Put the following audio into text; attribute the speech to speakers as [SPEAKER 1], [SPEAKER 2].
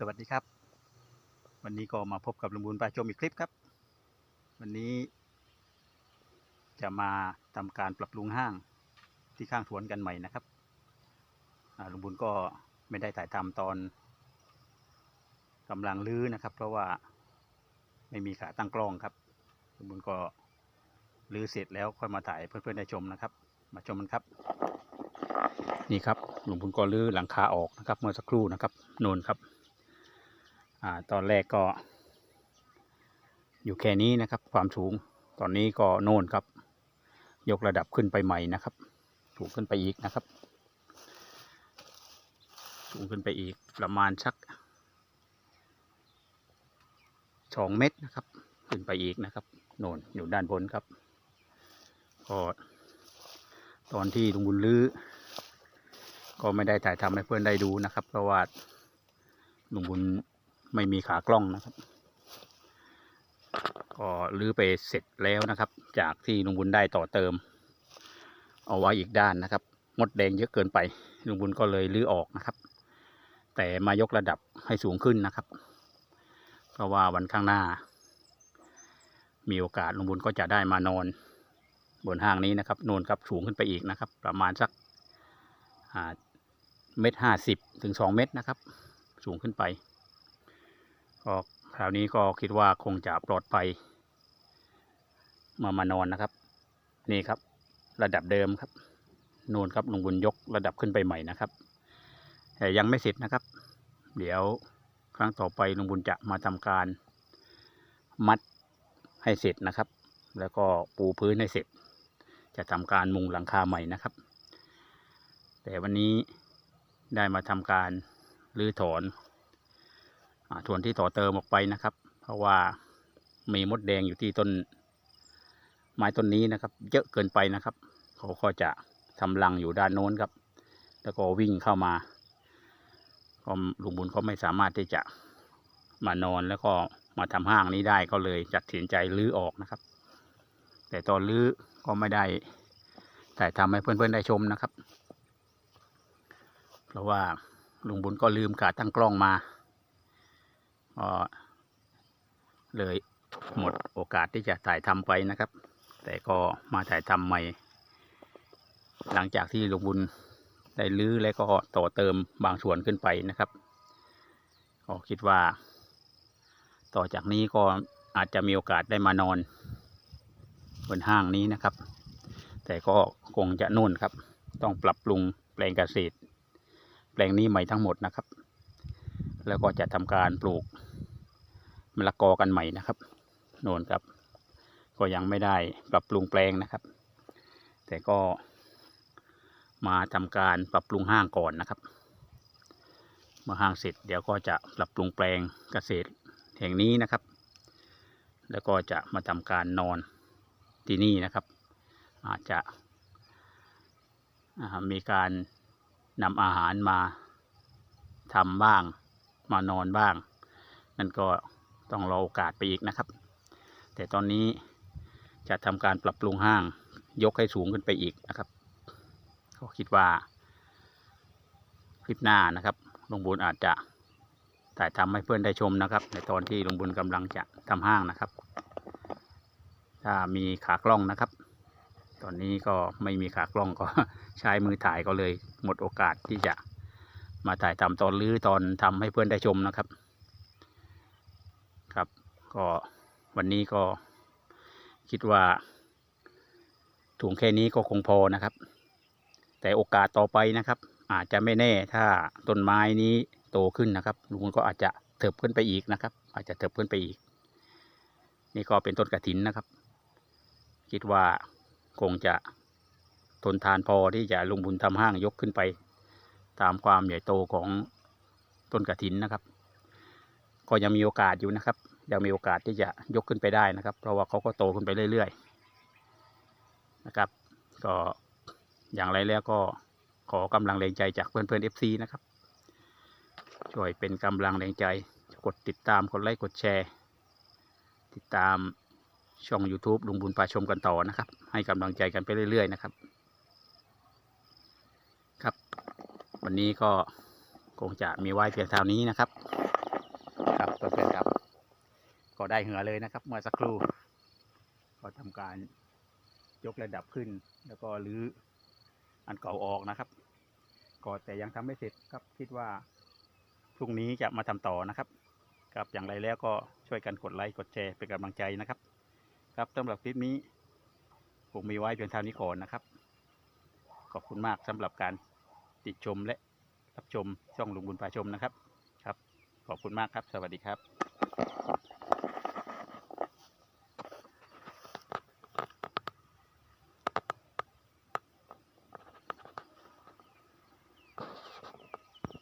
[SPEAKER 1] สวัสดีครับ วันนี้ก็มาพบกับลุงบุญปลาชมอีกคลิปครับ วันนี้ จะมาทำการปรับปรุงห้างที่ข้างสวนกันใหม่นะครับลุงบุญก็ไม่ได้ถ่ายทำตอนกำลังลื้อนะครับ เพราะว่าไม่มีขาตั้งกล้องครับลุงบุญก็ลื้อเสร็จแล้วค่อยมาถ่ายเพื่อนๆได้ชมนะครับ มาชมกันครับ นี่ครับลุงบุญก็ลื้อหลังคาออกนะครับ เมื่อสักครู่นะครับโนนครับ อ่าตอนแรกก็ อยู่แค่นี้นะครับ ความสูง ตอนนี้ก็โน่นครับ ยกระดับขึ้นไปใหม่นะครับ สูงขึ้นไปอีกนะครับ สูงขึ้นไปอีกประมาณสักสองเมตรนะครับ ขึ้นไปอีกนะครับ โน่นอยู่ด้านบนครับก็ตอนที่ลุงบุญลื้อก็ไม่ได้ถ่ายทำให้เพื่อนได้ดูนะครับ เพราะว่าลุงบุญ ไม่มีขากล้องนะครับ ก็ลื้อไปเสร็จแล้วนะครับ จากที่ลุงบุญได้ต่อเติม เอาไว้อีกด้านนะครับ มดแดงเยอะเกินไปลุงบุญก็เลยลื้อออกนะครับ แต่มายกระดับให้สูงขึ้นนะครับ เพราะว่าวันข้างหน้า มีโอกาสลุงบุญก็จะได้มานอน บนห้างนี้นะครับโนนครับสูงขึ้นไปอีกนะครับ ประมาณสักเมตรห้าสิบถึงสองเมตรนะครับ สูงขึ้นไป ก็คราวนี้ก็คิดว่าคงจะปลอดภัย มามานอนนะครับ นี่ครับ ระดับเดิมครับนูนครับลุงบุญยกระดับขึ้นไปใหม่นะครับ แต่ยังไม่เสร็จนะครับ เดี๋ยวครั้งต่อไปลุงบุญจะมาทำการมัดให้เสร็จนะครับ แล้วก็ปูพื้นให้เสร็จ จะทำการมุงหลังคาใหม่นะครับ แต่วันนี้ได้มาทำการรื้อถอน ส่วนที่ต่อเติมออกไปนะครับ เพราะว่ามีมดแดงอยู่ที่ต้น ไม้ต้นนี้นะครับ เยอะเกินไปนะครับ เขาก็จะทำรังอยู่ด้านโน้นครับ แล้วก็วิ่งเข้ามาก็ลุงบุญเขาไม่สามารถที่จะมานอนแล้วก็มาทำห้างนี้ได้ก็เลยจัดสินใจลื้อออกนะครับ แต่ตอนลื้อก็ไม่ได้ถ่ายทำให้เพื่อนๆได้ชมนะครับ เพราะว่าลุงบุญก็ลืมการตั้งกล้องมา เลยหมดโอกาสที่จะถ่ายทำไปนะครับ แต่ก็มาถ่ายทำใหม่ หลังจากที่ลุงบุญได้ลื้อและก็ต่อเติมบางส่วนขึ้นไปนะครับก็คิดว่า ต่อจากนี้ก็อาจจะมีโอกาสได้มานอน บนห้างนี้นะครับ แต่ก็คงจะนู่นครับ ต้องปรับปรุงแปลงเกษตร แปลงนี้ใหม่ทั้งหมดนะครับ แล้วก็จะทำการปลูก มะละกอกันใหม่นะครับโน่นครับ ก็ยังไม่ได้ปรับปรุงแปลงนะครับ แต่ก็มาทำการปรับปรุงห้างก่อนนะครับ เมื่อห้างเสร็จเดี๋ยวก็จะปรับปรุงแปลงเกษตรแห่งนี้นะครับ แล้วก็จะมาทำการนอนที่นี่นะครับ อาจจะมีการนำอาหารมาทำบ้าง มานอนบ้าง นั่นก็ ต้องรอโอกาสไปอีกนะครับ แต่ตอนนี้จะทำการปรับปรุงห้างยกให้สูงขึ้นไปอีกนะครับก็คิดว่า คลิปหน้านะครับลุงบุญอาจจะถ่ายทำให้เพื่อนได้ชมนะครับ ในตอนที่ลุงบุญกำลังจะทำห้างนะครับ ถ้ามีขากล้องนะครับ ตอนนี้ก็ไม่มีขากล้องก็ใช้มือถ่ายก็เลย หมดโอกาสที่จะมาถ่ายทำตอนลื้อตอนทำให้เพื่อนได้ชมนะครับ ก็วันนี้ก็คิดว่า ถุงแค่นี้ก็คงพอนะครับ แต่โอกาสต่อไปนะครับ อาจจะไม่แน่ถ้าต้นไม้นี้โตขึ้นนะครับลุงก็อาจจะเถิบขึ้นไปอีกนะครับ อาจจะเถิบขึ้นไปอีก นี่ก็เป็นต้นกระถินนะครับ คิดว่าคงจะทนทานพอที่จะลงบุญทำห้างยกขึ้นไป ตามความใหญ่โตของต้นกระถินนะครับ ก็ยังมีโอกาสอยู่นะครับ ยังมีโอกาสที่จะยกขึ้นไปได้นะครับ เพราะว่าเขาก็โตขึ้นไปเรื่อยๆนะครับ ก็อย่างไรแล้วก็ขอกำลังแรงใจจากเพื่อนเพื่อนเอฟซีนะครับ ช่วยเป็นกำลังแรงใจกดติดตามกดไลค์กดแชร์ ติดตามช่อง YouTube ลุงบุญปาชมกันต่อนะครับ ให้กำลังใจกันไปเรื่อยๆนะครับ ครับ วันนี้ก็คงจะมีไว้เพียงเท่านี้นะครับ ได้เหงื่อเลยนะครับ เมื่อสักครู่ก็ทำการยกระดับขึ้น แล้วก็รื้ออันเก่าออกนะครับก็แต่ยังทำไม่เสร็จครับคิดว่าพรุ่งนี้จะมาทำต่อนะครับครับอย่างไรแล้วก็ช่วยกันกดไลค์กดแชร์เป็นกำลังใจนะครับ ครับสำหรับคลิปนี้ผมมีไว้เพียงเท่านี้ก่อนนะครับ ขอบคุณมากสำหรับการติดชมและรับชมช่องลุงบุญพาชมนะครับ ครับ ขอบคุณมากครับ สวัสดีครับ